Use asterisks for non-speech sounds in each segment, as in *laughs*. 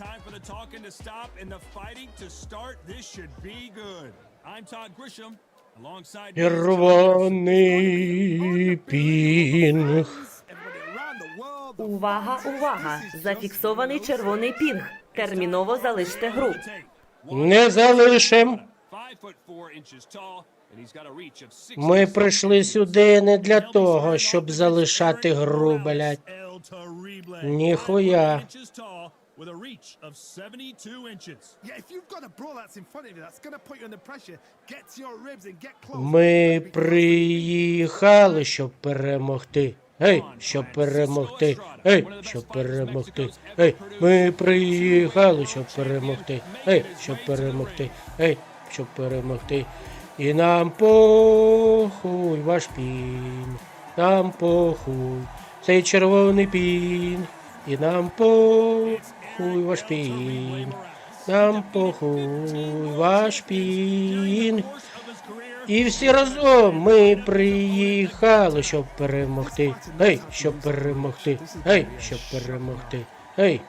time for the talking to stop and the fighting to start. This should be good. I'm Todd Grisham. Alongside пінг. Увага, увага! Зафіксований червоний пінг. Терміново залиште гру. Не залишим. Ми прийшли сюди не для того, щоб залишати гру, блядь. Ніхуя. With a reach of 72 inches. Yeah, if you've got a brawl that's in front of you, that's going to put you under pressure. Get to your ribs and get close. Ми приїхали, щоб перемогти. Гей, щоб перемогти. Гей, щоб перемогти. Гей, ми приїхали, щоб перемогти. Гей, щоб перемогти. Гей, щоб перемогти. І нам похуй ваш пінг. Нам похуй. Цей червоний пінг. І нам похуй ваш пінг. Нам похуй ваш пінг. І всі разом ми приїхали, щоб перемогти. Гей, щоб перемогти. Гей, щоб перемогти. Гей.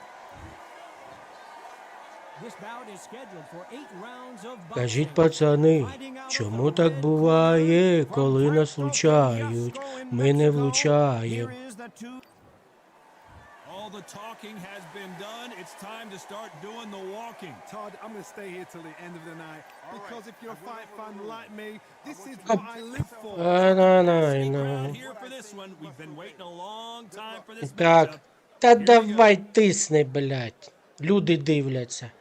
Кажіть, пацани, чому так буває, коли нас влучають? Ми не влучаємо. The talking has been done. It's time to start doing the walking. Todd, I'm going to stay here till the end of the night because if you're a fight fan like me, this is what I live for. No, no, no, no. Here for this one. We've been waiting a long time for this Так, та давай тисни, блядь. Люди дивляться.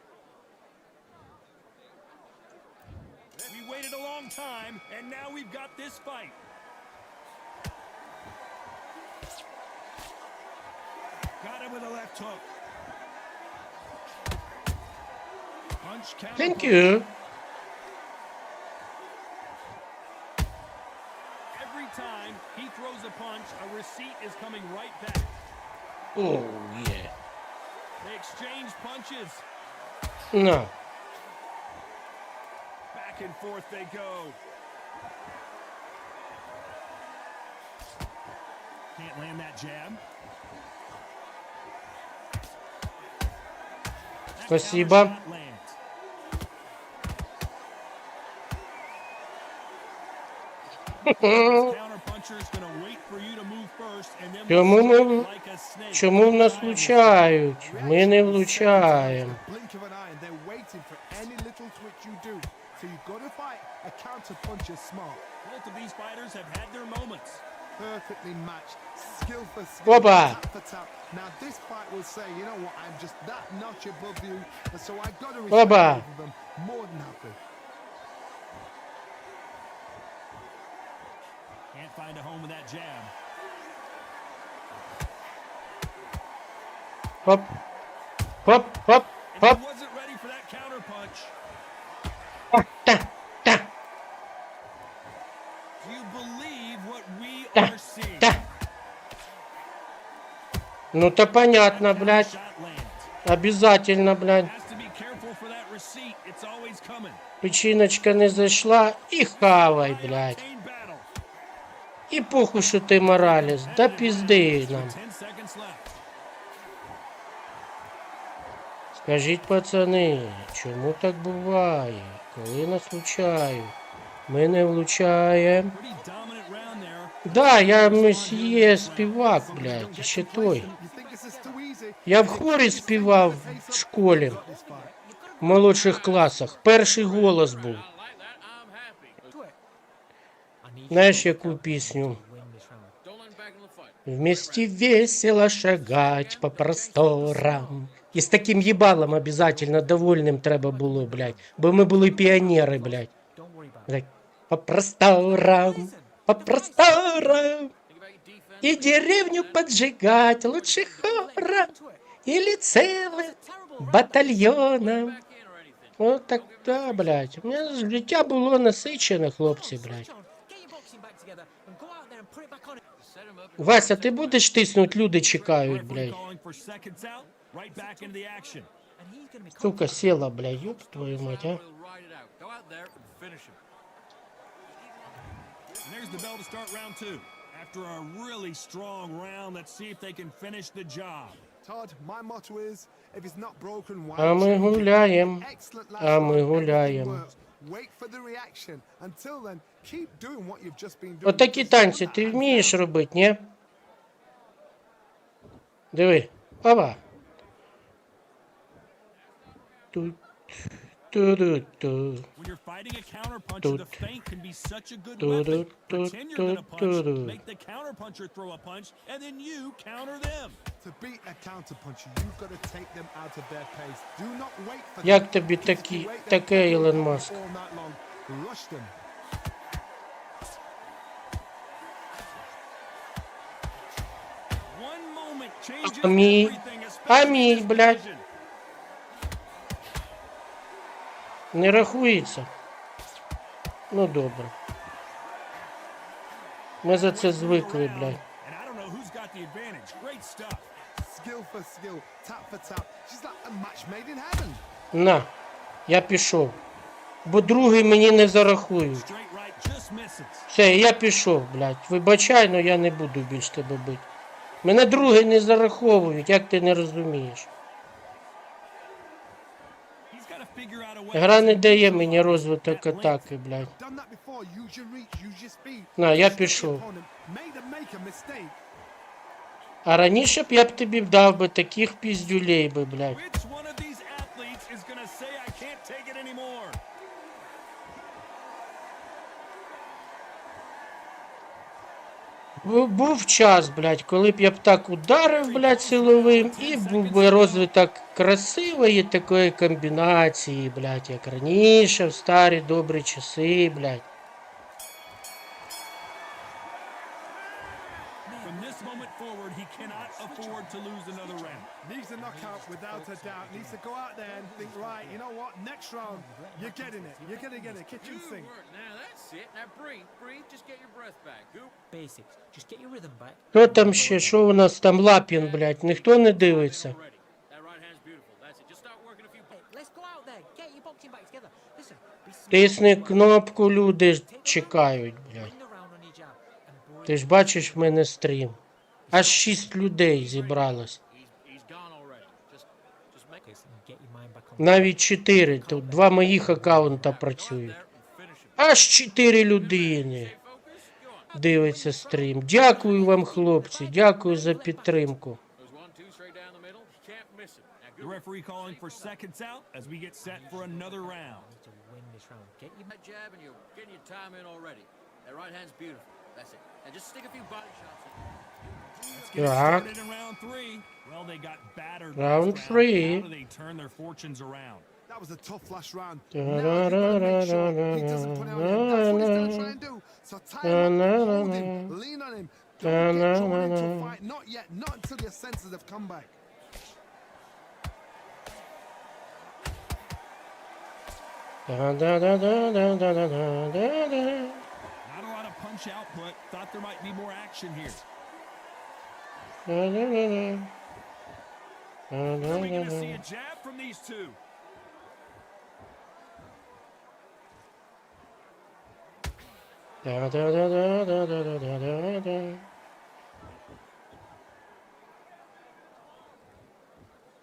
Left hook. Punch. Thank you. Every time he throws a punch, a receipt is coming right back. Oh, yeah. They exchange punches. No. Back and forth they go. Can't land that jab. Чому ми чому нас влучають? Ми не влучаємо. Blink of an eye, and they're waiting for any little twitch you do. So you've got to fight a counter puncher smart. Both of these fighters have had their moments. perfectly matched, skill for skill, Opa. tap for. Now this fight will say, you know what, I'm just that notch above you, so I got to respect them more than happy. Can't find a home with that jab. Hop, hop, hop, hop. Ну то понятно, блядь. Обязательно, блядь. Печіночка не зайшла і хавай, блядь. І похуй, що ти мораліс. Да пізди нам. 10 seconds left. Скажіть, пацани, чому так буває, коли нас влучають? Ми не влучаємо. Да, я месьє співак, блядь, ще той. You think this is too easy? Я в хорі співав в школі, This fight. в молодших класах. Перший голос був. Знаєш, яку пісню? Вместе весело шагать по просторам. І з таким їбалом обязательно довольним треба було, блядь. Бо ми були піонери, блядь. Так, По просторам, По просторам. И деревню поджигать лучше хора или целым батальйоном. От так, да, блядь. У мене життя було насичене, хлопці, блядь. Вася, ти будеш тиснуть, люди чекають, блядь. Сука, села, блядь, ёб твою мать, а. And there's the bell to start round two. After a really strong round, let's see if they can finish the job. Todd, my motto is, if it's not broken, why А ми change it? гуляєм. Excellent А ми run, everything гуляєм. works. Wait for the reaction. Until then, keep doing what you've just been doing. Отакі танці ти вмієш робити, ні? Диви. Опа. Тут. Ту-ду-ту. When you're fighting a counterpuncher, the feint can be such a good weapon. Pretend you're gonna punch, make the counterpuncher throw a punch, and then you counter them. To beat a counterpuncher, you've got to take them out of their pace. Do not wait for Як them. тобі такі, таке, Ілон Маск? Rush them. One moment changes everything, especially блядь? Не рахується. Ну добре. Ми за це звикли, блядь. На, я пішов. Бо другий мені не зарахують. Все, я пішов, блядь. Вибачай, но я не буду більш тебе бити. Мене другий не зараховують, як ти не розумієш. He's got to figure out a way Гра не дає мені розвиток атаки, блядь. На, я пішов. А раніше б я б тобі дав би таких піздюлей би, блядь. Був час, блядь, коли б я б так ударив, блядь, силовим, і був би розвиток красивої такої комбінації, блядь, як раніше, в старі добрі часи, блядь. Afford to lose another without a doubt. Needs to go out there and think, right, you know what? Next round, you're getting it. You're to get it. Kitchen Good sink. work. Now that's it. Now breathe, breathe. Just get your breath back. Goop. Basics. Just get your rhythm back. Хто там ще, що у нас там Лапін, блядь, ніхто не дивиться. Тисни кнопку, люди чекають, блядь. Ти ж бачиш в мене стрім. Аж шість людей зібралось. He's he's gone already. Just just make it. Focus and get your mind back on. Навіть чотири. Тут два моїх аккаунта працюють. And. Аж чотири людини. Дивиться стрім. Дякую вам, хлопці. Дякую за підтримку. The referee calling for seconds out as we get set for another round. to win this round. Get your jab and you're getting your time in already. That right hand's beautiful. That's it. Now just stick a few body shots in. Let's get started in round three. Well, they got battered. Round three. How do they turn their fortunes around? That was a tough last round. Da, da, da, da, sure da, he doesn't put out da. That's what he's going to try and do. So tie him hold him, lean on him. Don't da, get drawn into a fight. Not yet. Not until your senses have come back. Not a lot of punch output. Thought there might be more action here. Da, da, da, da. Are we going to see Да-да-да-да. a jab from these two? Да-да-да-да-да-да-да-да.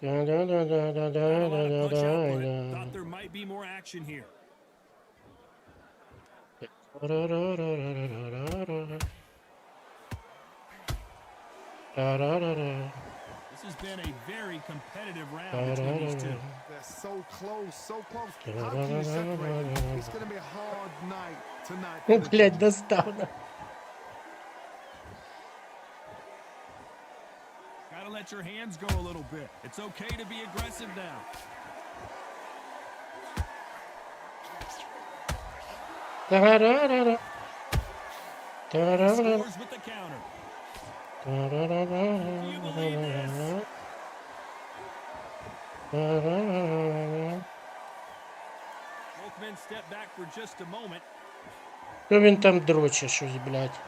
Not a lot of punch output. Да-да-да-да-да-да-да-да. Thought there might be more action here. Да-да-да-да. This has been a very competitive round between these two. They're so close, so close. How can you separate them? It's going to be a hard night tonight. for the Блять, достав. Gotta let your hands go a little bit. It's okay to be aggressive now. Да-да-да-да. Да-да-да. Scores with the Що він там дроче щось, блядь?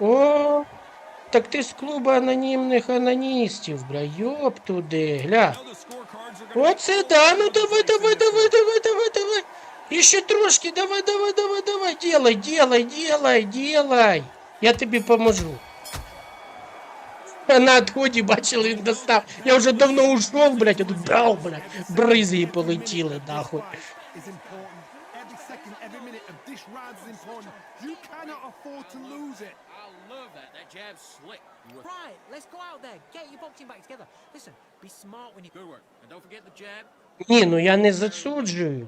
О, так ти з клубу анонімних аноністів, бля, йоп туди, гля. I know the scorecards are gonna Оце be да, all ну over the давай, place давай, in this давай, one. давай, давай, давай. І ще трошки, давай, давай, давай, давай, делай, делай, делай, делай. Я тобі поможу. На отході бачили, він достав. Я вже давно ушов, блядь, а тут брав, блядь. Бризи полетіли, нахуй. Ні, ну я не засуджую.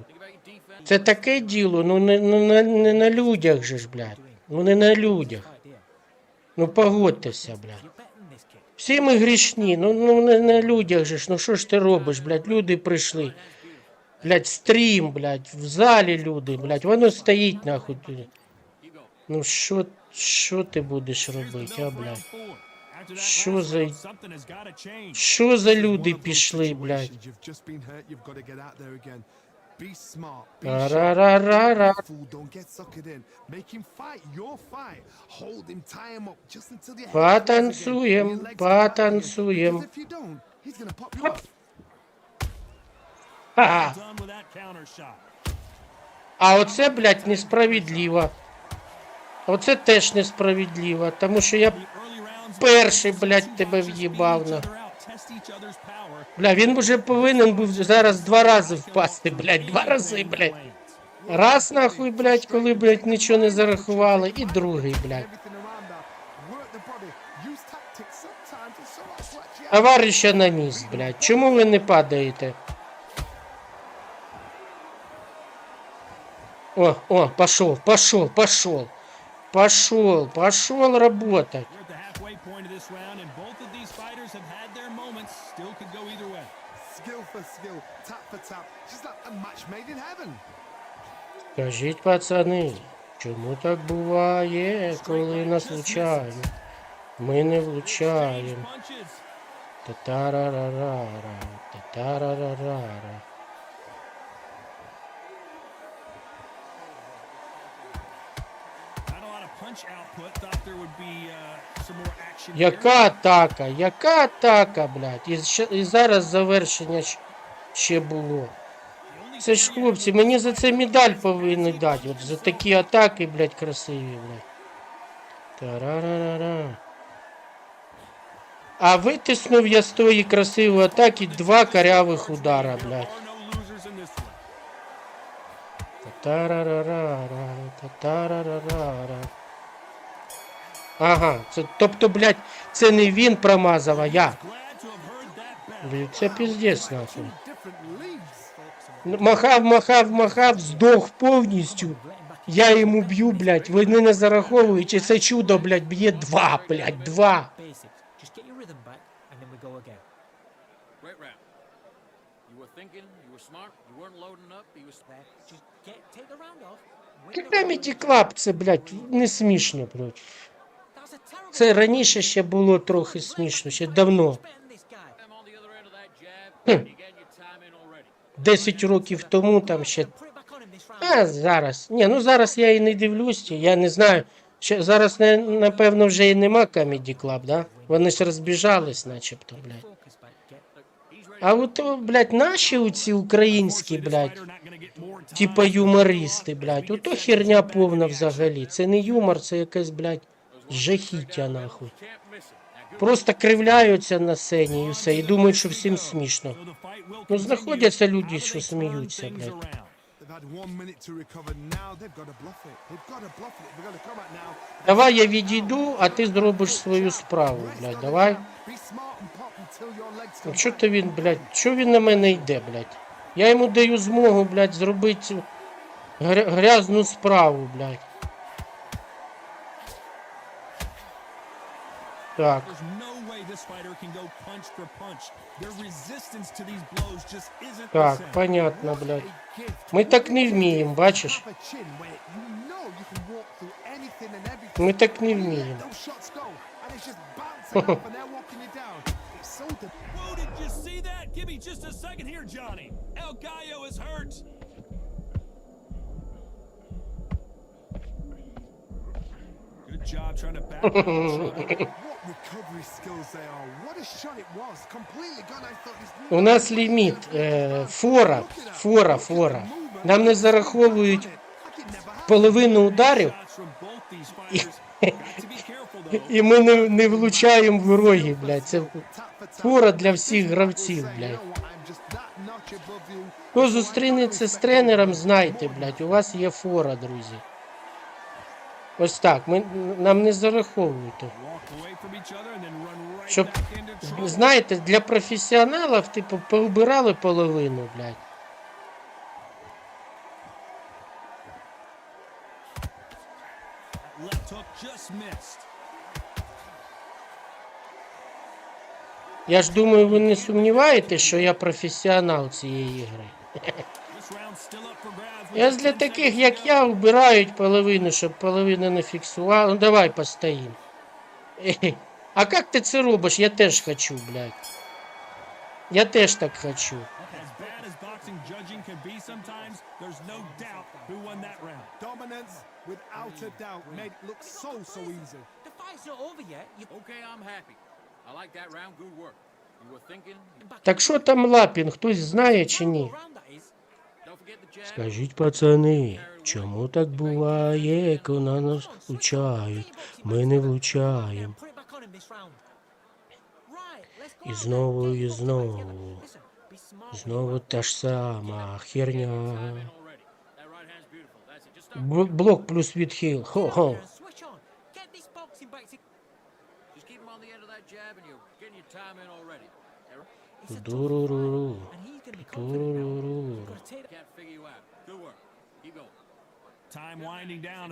Це таке діло, ну не, не, не на людях же ж, блядь. Ну не на людях. Ну погодьтеся, блядь. Всі ми грішні, ну, ну не на людях же ж, ну що ж ти робиш, блядь, люди прийшли. Блядь, стрім, блядь, в залі люди, блядь, воно стоїть нахуй. Ну що, що ти будеш робити, а, блядь? Що за- Що за люди пішли, блядь? Be smart. Be. Fool, don't get suckered in. Make him fight your fight. Hold him, tie him up just until the Потанцуем, потанцуем. If you don't, he's gonna pop you off. Ха. А оце, блядь, несправедливо. Оце теж несправедливо, тому що я перший, блядь, тебе в'їбав на. Бля, він вже повинен був зараз два рази впасти, блядь, два рази, блядь. Раз нахуй, блядь, коли, блядь, нічого не зарахували, і другий, блядь. Товариша на місць, блядь, чому ви не падаєте? О, о, пошел, пошел, пошел. Пошел, пошел работать. Still could go either way. Skill for skill, tap for tap. Just like a match made in heaven. Скажіть, пацани, чому так буває, коли нас влучають? Ми не влучаємо. Та-тарарарара, та-тарарарара. Яка атака? Яка атака, блядь? І, і зараз завершення ще було. Це ж хлопці, мені за це медаль повинні дати. От за такі атаки, блядь, красиві, блядь. Тарарарара. А витиснув я з тої красивої атаки два корявих удара, блядь. are no Ага, це, тобто, блядь, це не він промазав, а я. Блядь, Це піздець, нахуй. Махав, махав, махав, здох повністю. Я йому б'ю, блядь, ви не зараховуючи, це чудо, блядь, б'є два, блядь, два. Round. Club, це, блядь, не смішно, блядь. Це раніше ще було трохи смішно, ще давно. Already. 10 rоків тому там ще. А зараз. Ні, ну зараз я і не дивлюсь, я не знаю. Ще, зараз, напевно, вже і нема Comedy Club, да? Вони ж розбіжались, начебто, блядь. А от, блядь, наші оці українські, блядь, типа юмористи, блядь, ото херня повна взагалі. Це не юмор, це якесь, блядь, жахіття, нахуй. Просто кривляються на сцені і все, і думають, що всім смішно. Ну, знаходяться люди, що сміються, блядь. Давай я відійду, а ти зробиш свою справу, блядь, давай. Ну що ти він, блядь, що він на мене йде, блядь? Я йому даю змогу, блядь, зробити грязну справу, блядь. You know you can walk through anything and everything. Ми так не Let вміємо. those shots go, and it's just bouncing off, and they're walking you down. It's so de- Whoa, did you see that? Give me just a second here, Johnny. El Gallo is hurt. Good job trying to back У нас ліміт, е, фора, фора, фора. Нам не зараховують половину ударів. *laughs* І ми не, не влучаємо в роги, блядь. Це фора для всіх гравців, блядь. Хто зустрінеться з тренером, знайте, блядь, у вас є фора, друзі. Ось так, ми, нам не зараховують. Щоб, знаєте, для професіоналів, типу, поубирали половину, блядь. Я ж думаю, ви не сумніваєтесь, що я професіонал цієї гри. This round's still up for grabs. with Я ж для таких, як я, вбирають половину, щоб половина не фіксувала. Ну давай постоїм. *laughs* А як ти це робиш? Я теж хочу, блядь. Я теж так хочу. Так що там Лапін, хтось знає чи ні? Скажіть, пацани, чому так буває, коли на нас влучають? Ми не влучаємо. Put it back on him this round. Right, let's go. І знову, і знову. Знову та ж сама херня. Time in already. That right hand's beautiful. That's it. Just start. Б- блок плюс відхил. Хо-хо. Time Дуруруру. Дуруруру. Time winding down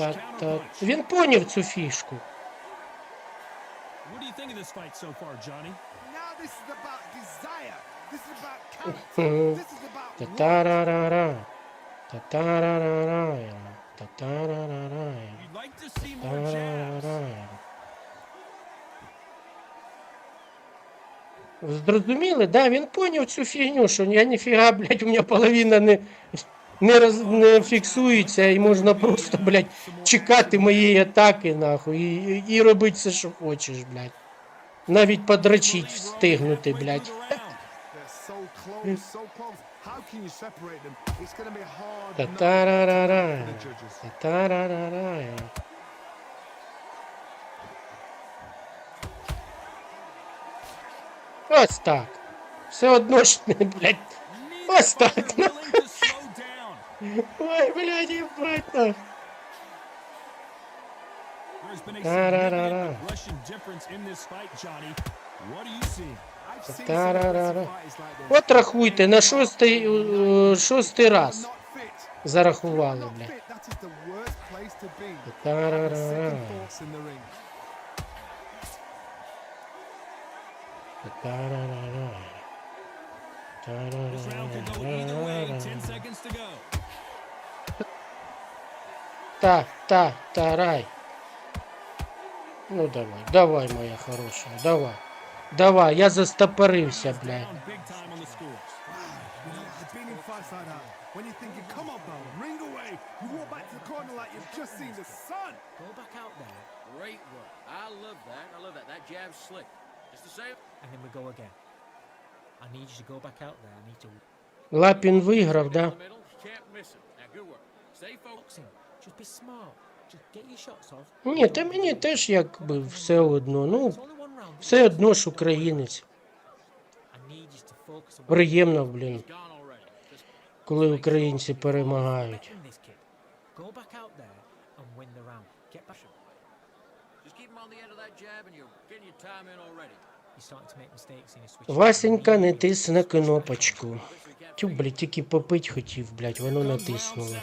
Та-та. counterpunch. Він поняв цю фішку. Та-та-ра-ра-ра. Та-та-ра-ра-ра. Та-та-ра-ра-ра. Та-ра-ра-ра. Зрозуміли, да? Він поняв цю фігню, що я ніфіга, блядь, у мене половина не, не, роз, не фіксується, і можна просто, блядь, чекати моєї атаки, нахуй, і, і робити все, що хочеш, блядь. Навіть подрочить, встигнути, блядь. Та-та-ра-ра-ра. Та-та-ра-ра-ра. Ось так. Все одно ж, *laughs* блядь. Ось так. Ой, блядь, ебать нах. Та-ра-ра-ра. Та-ра-ра-ра. От рахуйте, на шостий, шостий раз зарахували, бля. Та-ра-ра-ра. Та-ра-ра-ра. Та-ра-ра-ра. Та, та, тарай. Ну давай, давай, моя хороша, давай. Давай, я застопорився, блядь. Down big time on the scores. You know, I've been in fights like that. When you're thinking, come on, bro, ring away. You walk back to the corner like you've just seen the sun. Go back out there, Great work. I love that. I love that. That jab's slick. Just the same. and then we go again. I need you to go back out there. I need to Лапін виграв, да? Can't miss. Now, good work. Stay. Boxing. Just be smart. Just get your shots off. Ні, та мені теж якби все одно. Ну, все одно ж українець. Приємно, блін, коли українці перемагають. Васенька, не тисни кнопочку. Тю, блядь, тільки попить хотів, блядь, воно натиснуло.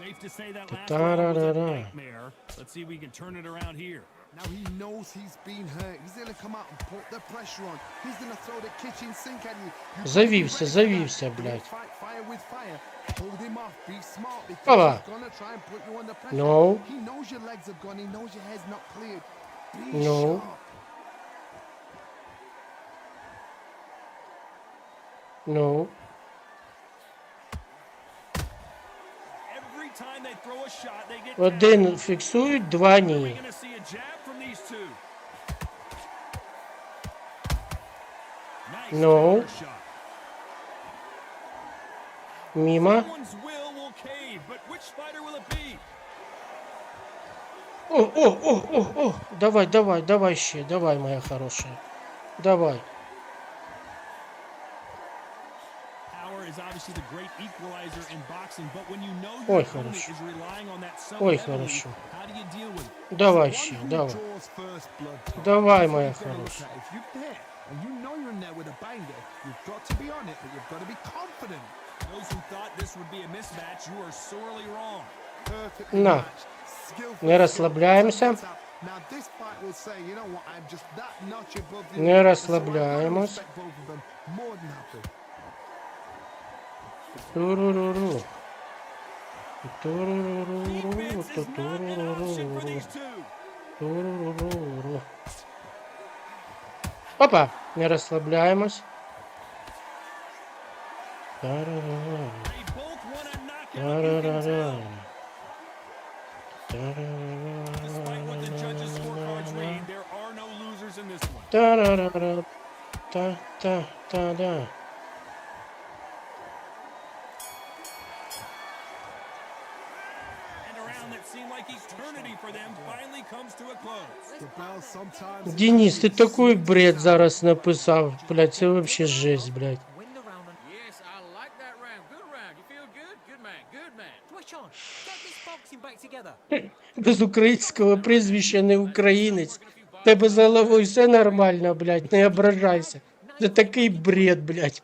Seven. Safe to say that last Ta-ra-ra-ra. round was a nightmare. Let's see if we can turn it around here. Now he knows he's been hurt. He's gonna come out and put the pressure on. He's gonna throw the kitchen sink at you. You Завівся, gotta be ready for завівся, that. блядь. Fight fire with fire. Hold him off. Be smart because Опа. he's gonna try and put you under pressure. No. He knows your legs are gone. He knows your head's not cleared. Be No. sharp. Ну, but which fighter will it be? О, о, о, о, о. Давай, давай, давай ще, давай, моя хороша. Давай. Моя you've gotta look хороша. at. If you're there and you know you're in there with a banger, you've got to be on it, but you've got to be confident. Those who thought this would be a mismatch, you are sorely wrong. Perfectly На. matched. Skillful, Не розслабляємося. skillful tap. Now this fight will say, you know what, I'm just that notch above the Не other. So I gotta розслабляємось. respect both of them. More than happy. Опа, не розслабляємось. Денис, ти такий бред зараз написав. Блядь, це вообще жесть, блядь. *laughs* Без українського прізвища не українець. Тебе з головою все нормально, блядь, не ображайся. Це такий бред, блядь.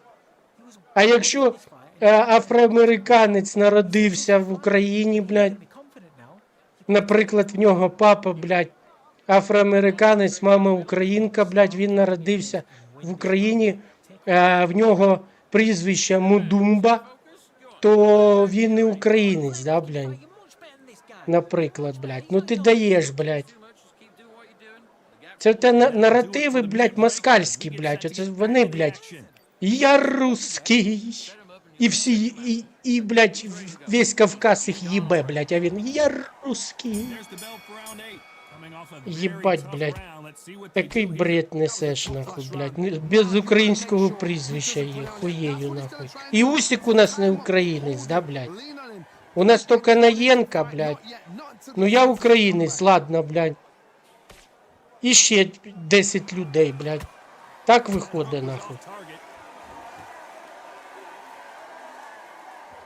А якщо е, афроамериканець народився в Україні, блядь. Наприклад, в нього папа, блядь, афроамериканець, мама українка, блядь, він народився в Україні, е, в нього прізвище Мудумба, то він не українець, да, блядь, наприклад, блядь. Ну ти даєш, блядь. Це те на- наративи, блядь, москальські, блядь. Оце вони, блядь. Я русський. І всі, і, і, блядь, весь Кавказ їх їбе, блядь, а він я very Єбать, блядь. Такий бред несеш, нахуй, блядь. Без українського прізвища є, хуєю, нахуй. І Усік у нас не українець, да, блядь? У нас тільки Наєнка, блядь. Ну я українець, ладно, блядь. І ще 10 людей, блядь. Так виходить, нахуй. Off target. Оце ти видав, блядь. Well, Johnny, has anything surprised you Не here in the розслабляємось. final frames of this bout? This could be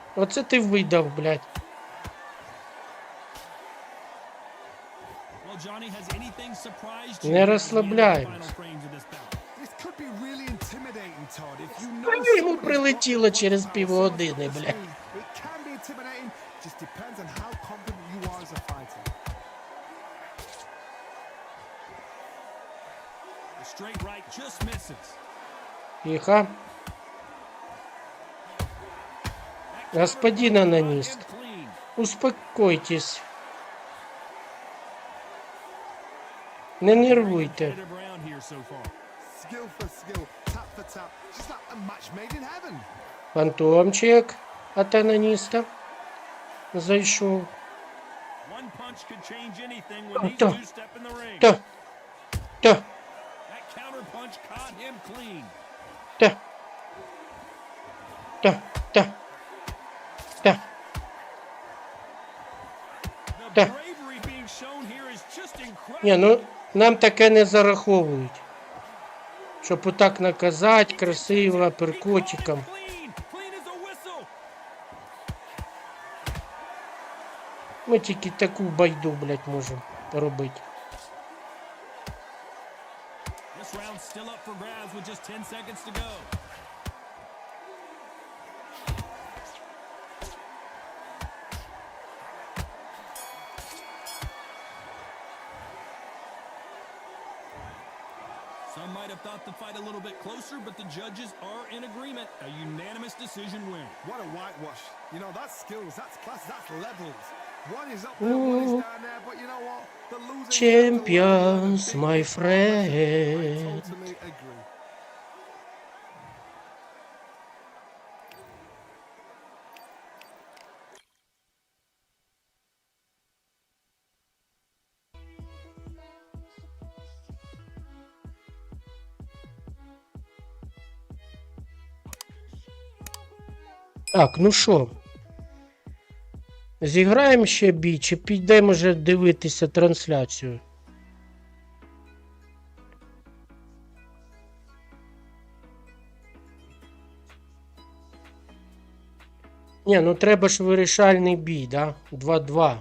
really intimidating, Todd. If you Ну, know йому прилетіло через півгодини, блядь. speed. Господин анонист, успокойтесь. Не нервуйте. Фантомчик от анониста зайшов. Та, та, та, та, та. Та. Ні, ну нам таке не зараховують. Щоб отак наказати красиво перкотиком. Ми тільки таку байду, блядь, можемо робити. This round's still up for grabs with just 10 seconds to go. Some might have thought the fight a little bit closer, but the judges are in agreement. A unanimous decision win. What a whitewash. You know, that's skills, that's class, that's levels. One is up there, one is down there, but you know what? The losing Champions, my I friend. Так, ну що? Зіграємо ще бій, чи підемо вже дивитися трансляцію? Ні, ну треба ж вирішальний бій, да? 2-2.